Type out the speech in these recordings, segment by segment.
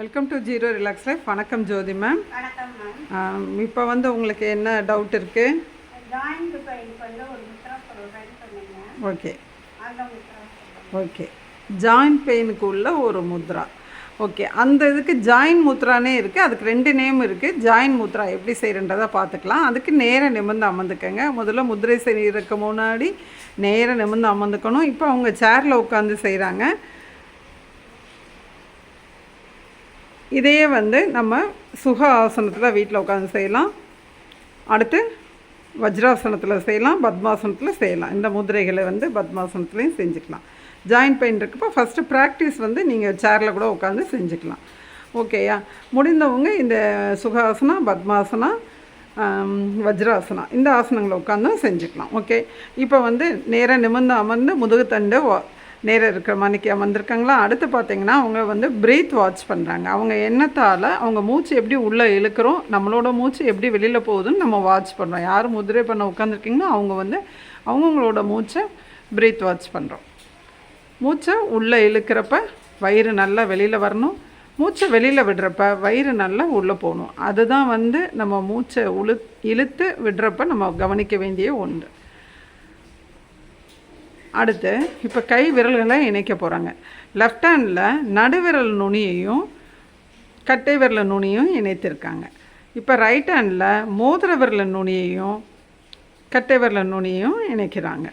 Welcome to zero relax life வணக்கம் ஜோதி ma'am வணக்கம் இப்போ வந்து உங்களுக்கு என்ன டவுட் பண்ணீங்க ஓகே. ஓகே ஜாயின்ட் பெயினுக்கு உள்ள ஒரு முத்ரா ஓகே அந்த இதுக்கு ஜாயின் முத்ரானே இருக்குது அதுக்கு ரெண்டு நேம் இருக்குது ஜாயின் முத்ரா எப்படி செய்கிறன்றதை பார்த்துக்கலாம். அதுக்கு நேராக நிமிர்ந்து அமர்ந்துக்கங்க. முதல்ல முதிரை செய்யறதுக்கு முன்னாடி நேராக நிமிர்ந்து அமர்ந்துக்கணும். இப்போ அவங்க சேரில் உட்காந்து செய்கிறாங்க இதையே வந்து நம்ம சுக ஆசனத்தில் வீட்டில் உட்காந்து செய்யலாம். அடுத்து வஜ்ராசனத்தில் செய்யலாம் பத்மாசனத்தில் செய்யலாம். இந்த முதிரைகளை வந்து பத்மாசனத்துலேயும் செஞ்சுக்கலாம். ஜாயின்ட் பெயின் இருக்கப்போ ஃபஸ்ட்டு ப்ராக்டிஸ் வந்து நீங்கள் சேரில் கூட உட்காந்து செஞ்சுக்கலாம். ஓகேயா முடிந்தவங்க இந்த சுகாசனா பத்மாசனா வஜ்ராசனா இந்த ஆசனங்களை உட்காந்தும் செஞ்சுக்கலாம். ஓகே இப்போ வந்து நேராக நிமிர்ந்து அமர்ந்து முதுகுத்தண்டு நேரம் இருக்கிற மணிக்கு வந்திருக்காங்களா? அடுத்து பார்த்தீங்கன்னா அவங்க வந்து பிரீத் வாட்ச் பண்ணுறாங்க அவங்க எண்ணத்தால் அவங்க மூச்சு எப்படி உள்ளே இழுக்கிறோம் நம்மளோட மூச்சு எப்படி வெளியில் போகுதுன்னு நம்ம வாட்ச் பண்ணுறோம் யார் முதிரை பண்ண உட்காந்துருக்கீங்களோ அவங்க வந்து அவங்கவுங்களோட மூச்சை பிரீத் வாட்ச் பண்ணுறோம் மூச்சை உள்ளே இழுக்கிறப்ப வயிறு நல்லா வெளியில் வரணும். மூச்சை வெளியில் விடுறப்ப வயிறு நல்லா உள்ளே போகணும். அதுதான் வந்து நம்ம மூச்சை உழு இழுத்து விடுறப்ப நம்ம கவனிக்க வேண்டிய ஒன்று. அடுத்து இப்போ கை விரல்களை இணைக்க போகிறாங்க லெஃப்ட் ஹேண்டில் நடுவிரல் நுனியையும் கட்டை விரல் நுனியும் இணைத்திருக்காங்க. இப்போ ரைட் ஹேண்டில் மோதிர விரல் நுனியையும் கட்டை விரல் நுனியையும் இணைக்கிறாங்க.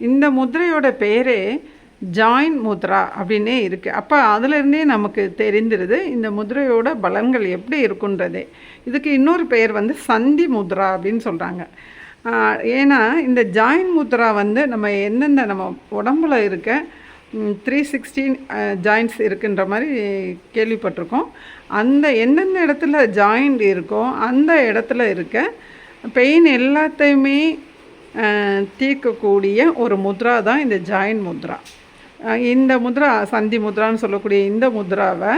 இந்த முதிரையோட பேரே ஜாயின் முத்ரா அப்படின்னே இருக்குது அப்போ அதுலேருந்தே நமக்கு தெரிந்துருது இந்த முதிரையோட பலன்கள் எப்படி இருக்குன்றதே. இதுக்கு இன்னொரு பெயர் வந்து சந்தி முத்ரா அப்படின்னு சொல்கிறாங்க ஏன்னா இந்த ஜாயின் முத்ரா வந்து நம்ம எந்தெந்த நம்ம உடம்புல இருக்க த்ரீ சிக்ஸ்டீன் ஜாயின்ஸ் இருக்குன்ற மாதிரி கேள்விப்பட்டிருக்கோம். அந்த எந்தெந்த இடத்துல ஜாயிண்ட் இருக்கோ அந்த இடத்துல இருக்க பெயின் எல்லாத்தையுமே தீர்க்கக்கூடிய ஒரு முத்ரா தான் இந்த ஜாயின் முத்ரா. இந்த முத்ரா சந்தி முத்ரான்னு சொல்லக்கூடிய இந்த முத்ராவை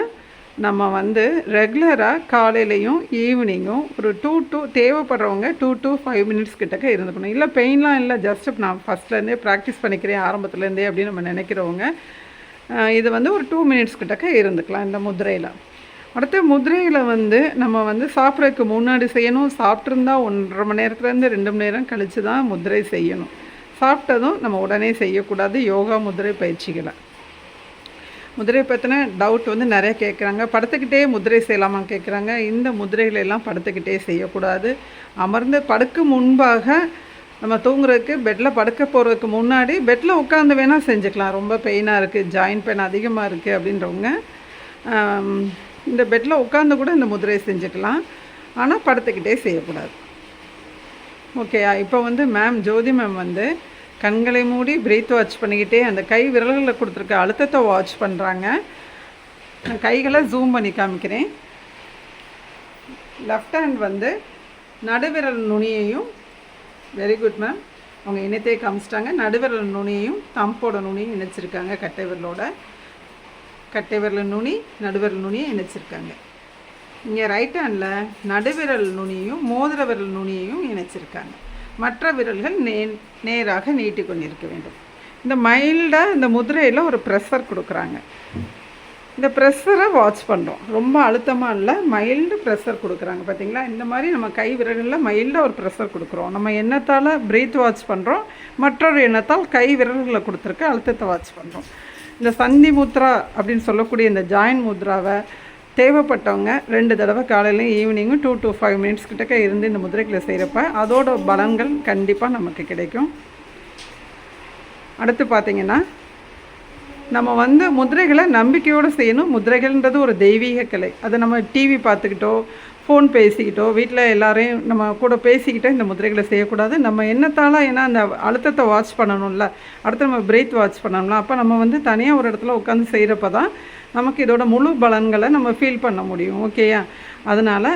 நம்ம வந்து ரெகுலராக காலையிலையும் ஈவினிங்கும் ஒரு டூ டூ தேவைப்படுறவங்க டூ டூ ஃபைவ் மினிட்ஸ் கிட்டக்க இருந்துக்கணும் இல்லை பெயின்லாம் இல்லை ஜஸ்ட் நான் ஃபஸ்ட்லேருந்தே ப்ராக்டிஸ் பண்ணிக்கிறேன் ஆரம்பத்துலேருந்தே அப்படின்னு நம்ம நினைக்கிறவங்க இது வந்து ஒரு டூ மினிட்ஸ் கிட்டக்க இருந்துக்கலாம் இந்த முதிரையில். அடுத்து முதிரையில் வந்து நம்ம வந்து சாப்பிட்றதுக்கு முன்னாடி செய்யணும். சாப்பிட்ருந்தா ஒன்றரை மணி நேரத்துலேருந்து ரெண்டு மணி நேரம் கழித்து தான் முதிரை செய்யணும். சாப்பிட்டதும் நம்ம உடனே செய்யக்கூடாது. யோகா முதிரை பயிற்சிகளை. முதிரை பற்றின டவுட் வந்து நிறைய கேட்குறாங்க. படுத்துக்கிட்டே முதிரை செய்யலாமா கேட்குறாங்க. இந்த முதிரைகளெல்லாம் படுத்துக்கிட்டே செய்யக்கூடாது. அமர்ந்து படுக்க முன்பாக நம்ம தூங்குறதுக்கு பெட்டில் படுக்க போகிறதுக்கு முன்னாடி பெட்டில் உட்காந்து வேணால் செஞ்சுக்கலாம். ரொம்ப பெயினாக இருக்குது ஜாயின் பெயின் அதிகமாக இருக்குது அப்படின்றவங்க இந்த பெட்டில் உட்காந்து கூட இந்த முதிரை செஞ்சுக்கலாம். ஆனால் படுத்துக்கிட்டே செய்யக்கூடாது. ஓகேயா இப்போ வந்து மேம் ஜோதி மேம் வந்து கண்களை மூடி பிரீத் வாட்ச் பண்ணிக்கிட்டே அந்த கை விரல்களில் கொடுத்துருக்க அழுத்தத்தை வாட்ச் பண்ணுறாங்க நான் கைகளை ஜூம் பண்ணி காமிக்கிறேன். லெஃப்ட் ஹேண்ட் வந்து நடுவிரல் நுனியையும் வெரி குட் மேம் அவங்க இணைத்தே காமிச்சிட்டாங்க. நடுவிரல் நுனியையும் தம்போட நுனியும் இணைச்சிருக்காங்க கட்டை விரலோட. கட்டை விரல் நுனி நடுவிரல் நுனியை இணைச்சிருக்காங்க. இங்கே ரைட் ஹேண்டில் நடுவிரல் நுனியும் மோதிர விரல் நுனியையும் இணைச்சிருக்காங்க. மற்ற விரல்கள் நே நேராக நீட்டி கொண்டிருக்க வேண்டும். இந்த மைல்டாக இந்த முதிரையில் ஒரு ப்ரெஷர் கொடுக்குறாங்க. இந்த ப்ரெஷரை வாட்ச் பண்ணுறோம் ரொம்ப அழுத்தமாக இல்லை மைல்டு ப்ரெஷர் கொடுக்குறாங்க. பார்த்தீங்களா இந்த மாதிரி நம்ம கை விரல்களில் மைல்டாக ஒரு ப்ரெஷர் கொடுக்குறோம். நம்ம எண்ணத்தால் பிரீத் வாட்ச் பண்ணுறோம் மற்றொரு எண்ணத்தால் கை விரல்களை கொடுத்துருக்க அழுத்தத்தை வாட்ச் பண்ணுறோம் இந்த சந்தி முத்ரா அப்படின்னு சொல்லக்கூடிய இந்த ஜாயின் முத்ராவை தேவைப்பட்டவங்க ரெண்டு தடவை காலையிலையும் ஈவினிங்கும் டூ டு ஃபைவ் மினிட்ஸ் கிட்டக்க இருந்து இந்த முதிரைகளை செய்கிறப்ப அதோட பலன்கள் கண்டிப்பாக நமக்கு கிடைக்கும். அடுத்து பார்த்தீங்கன்னா நம்ம வந்து முதிரைகளை நம்பிக்கையோடு செய்யணும். முதிரைகள்ன்றது ஒரு தெய்வீக கலை. அதை நம்ம டிவி பார்த்துக்கிட்டோ ஃபோன் பேசிக்கிட்டோ வீட்டில் எல்லாரையும் நம்ம கூட பேசிக்கிட்டோ இந்த முதிரைகளை செய்யக்கூடாது. நம்ம என்னத்தால ஏன்னா அந்த அழுத்தத்தை வாட்ச் பண்ணணும்ல. அடுத்து நம்ம பிரேத் வாட்ச் பண்ணணும்ல. அப்போ நம்ம வந்து தனியாக ஒரு இடத்துல உட்காந்து செய்கிறப்ப தான் நமக்கு இதோட முழு பலன்களை நம்ம ஃபீல் பண்ண முடியும். ஓகேயா அதனால்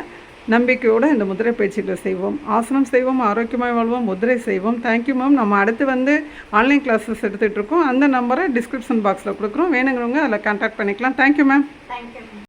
நம்பிக்கையோடு இந்த முதிரை பயிற்சிகளை செய்வோம். ஆசனம் செய்வோம் ஆரோக்கியமாக வாழ்வோம் முதிரை செய்வோம். தேங்க்யூ மேம் நம்ம அடுத்து வந்து ஆன்லைன் கிளாஸஸ் எடுத்துகிட்டு இருக்கோம். அந்த நம்பரை டிஸ்கிரிப்ஷன் பாக்ஸில் கொடுக்குறோம். வேணுங்கிறவங்க அதில் கான்டாக்ட் பண்ணிக்கலாம். Thank you ma'am thank you